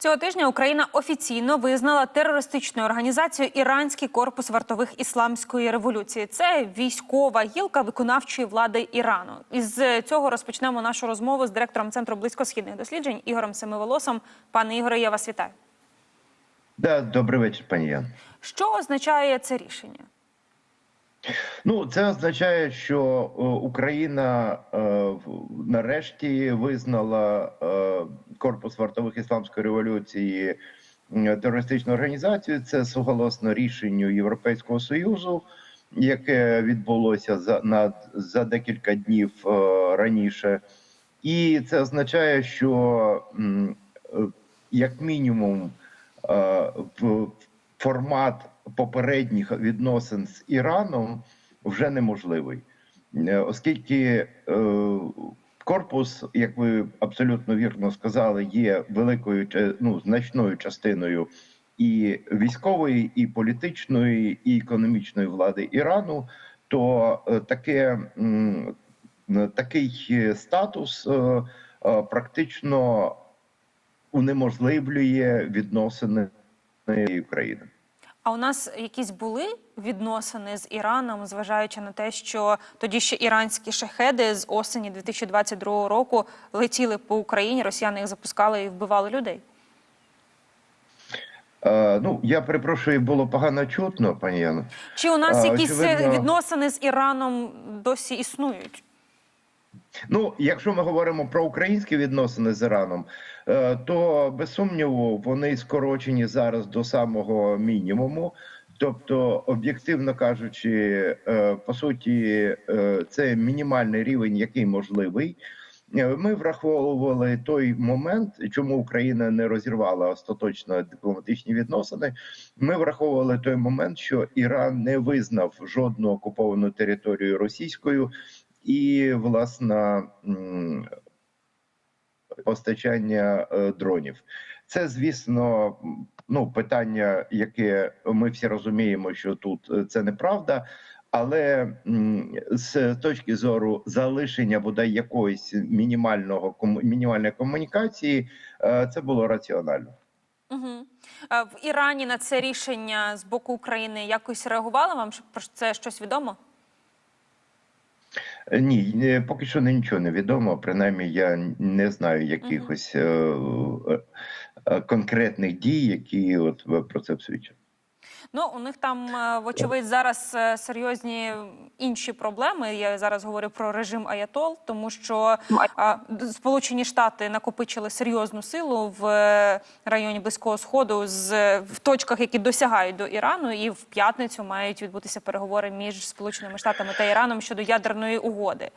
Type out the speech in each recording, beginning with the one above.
Цього тижня Україна офіційно визнала терористичною організацією Іранський корпус вартових ісламської революції. Це військова гілка виконавчої влади Ірану. Із цього розпочнемо нашу розмову з директором центру близькосхідних досліджень Ігорем Семиволосом. Пане Ігоре, я вас вітаю. Да, добрий вечір, пані Ян. Що означає це рішення? Ну, це означає, що е, Україна е, нарешті визнала корпус вартових ісламської революції м, терористичною організацією. Це суголосно рішенню Європейського союзу, яке відбулося за на за декілька днів е, раніше, і це означає, що м, е, як мінімум е, формат попередніх відносин з Іраном вже неможливий, Е, оскільки е, корпус, як ви абсолютно вірно сказали, є великою ну, значною частиною і військової, і політичної, і економічної влади Ірану, то е, таке е, такий е, статус практично унеможливлює відносини України. А у нас якісь були відносини з Іраном, зважаючи на те, що тоді ще іранські шахеди з осені 2022 року летіли по Україні, росіяни їх запускали і вбивали людей. Е, ну я перепрошую, було погано чутно, пані Яно. Чи у нас А, якісь е, очевидно- відносини з Іраном досі існують? Ну, якщо ми говоримо про українські відносини з Іраном, е, то без сумніву вони скорочені зараз до самого мінімуму. Тобто, об'єктивно кажучи, е, по суті, е, це мінімальний рівень, який можливий. Ми враховували той момент, чому Україна не розірвала остаточно дипломатичні відносини. Ми враховували той момент, що Іран не визнав жодну окуповану територію російською, і власне постачання е, дронів. Це, звісно, ну питання, яке ми всі розуміємо, що тут е, це неправда. Але з точки зору залишення бодай якоїсь мінімального мінімальної комунікації, е, це було раціонально. Угу. В Ірані на це рішення з боку України якось реагували? Вам про це щось відомо? Е, Ні, поки що нічого не відомо. Принаймні, я не знаю якихось е, е, конкретних дій, які от про це свідчать. Ну, у них там, е, вочевидь, зараз е, серйозні інші проблеми. Я зараз говорю про режим Аятол, тому що Сполучені Штати накопичили серйозну силу в е, районі Близького Сходу з в точках, які досягають до Ірану, і в п'ятницю мають відбутися переговори між Сполученими Штатами та Іраном щодо ядерної угоди.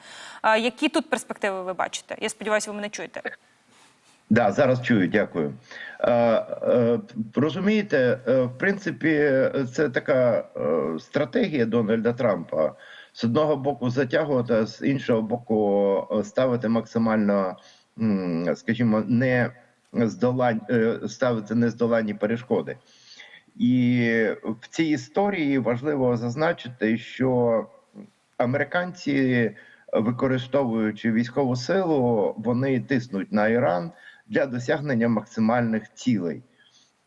Які тут перспективи ви бачите? Я сподіваюся, ви мене чуєте. Да, зараз чую, дякую. Е, е, розумієте, е, в принципі, це така е, стратегія Дональда Трампа. З одного боку затягувати, а з іншого боку, е, ставити максимально, скажімо, не здолань, ставити нездоланні перешкоди. І в цій історії важливо зазначити, що американці, використовуючи військову силу, вони тиснуть на Іран для досягнення максимальних цілей.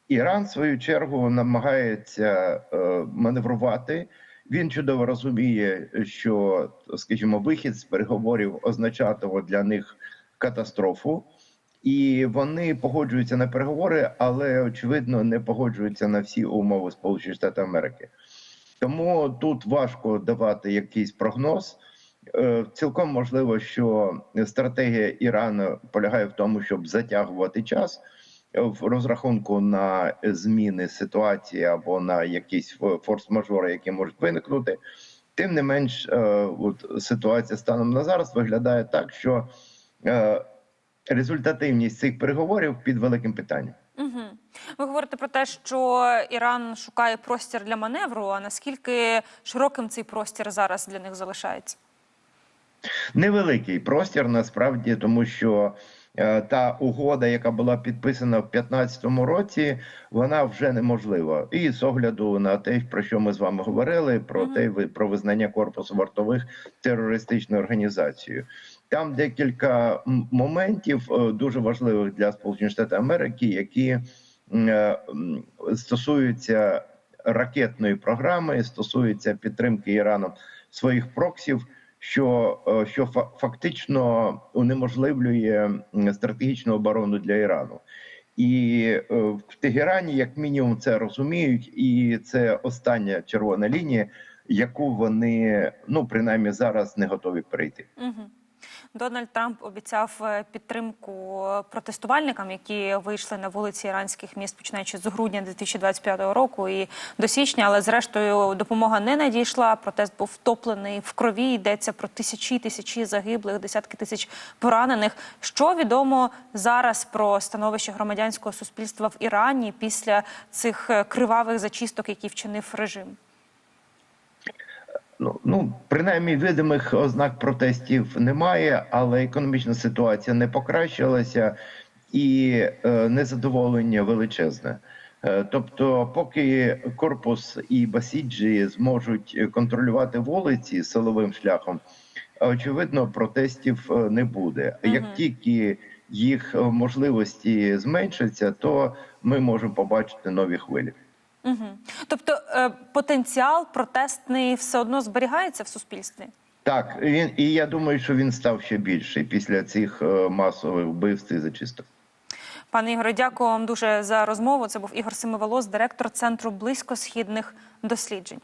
Іран, в свою чергу, намагається е, маневрувати. Він чудово розуміє, що, скажімо, вихід з переговорів означатиме для них катастрофу, і вони погоджуються на переговори, але очевидно не погоджуються на всі умови Сполучених Штатів Америки. Тому тут важко давати якийсь прогноз. Е, Цілком можливо, що стратегія Ірану полягає в тому, щоб затягувати час в розрахунку на зміни ситуації або на якісь форс-мажори, які можуть виникнути. Тим не менш, е, от ситуація станом на зараз виглядає так, що е, результативність цих переговорів під великим питанням. Угу. Ви говорите про те, що Іран шукає простір для маневру. А наскільки широким цей простір зараз для них залишається? Невеликий простір насправді, тому що е, та угода, яка була підписана в 2015 році, вона вже неможлива. І з огляду на те, про що ми з вами говорили, про Мгм. те, ви- про визнання корпусу вартових терористичною організацією. Там декілька моментів е, дуже важливих для Сполучених Штатів Америки, які е, стосуються ракетної програми, стосуються підтримки Іраном своїх проксів, що, е, що фа- фактично унеможливлює стратегічну оборону для Ірану. І е, в Тегерані, як мінімум, це розуміють, і це остання червона лінія, яку вони ну принаймні зараз не готові перейти. Угу. Дональд Трамп обіцяв е, підтримку протестувальникам, які вийшли на вулиці іранських міст, починаючи з грудня 2025 року і до січня. Але зрештою допомога не надійшла. Протест був втоплений в крові. Йдеться про тисячі тисячі загиблих, десятки тисяч поранених. Що відомо зараз про становище громадянського суспільства в Ірані після цих е, кривавих зачисток, які вчинив режим? Ну, ну принаймні видимих ознак протестів немає, але економічна ситуація не покращилася і е, незадоволення величезне. Е, Тобто, поки корпус і басіджі зможуть контролювати вулиці силовим шляхом, очевидно, протестів е, не буде. Як тільки їх е, можливості зменшаться, то ми можемо побачити нові хвилі. Угу. Тобто е, потенціал протестний все одно зберігається в суспільстві. Так, він і я думаю, що він став ще більший після цих е, масових вбивств і зачисток. Пане Ігоре, дякую вам дуже за розмову. Це був Ігор Семиволос, директор центру близькосхідних досліджень.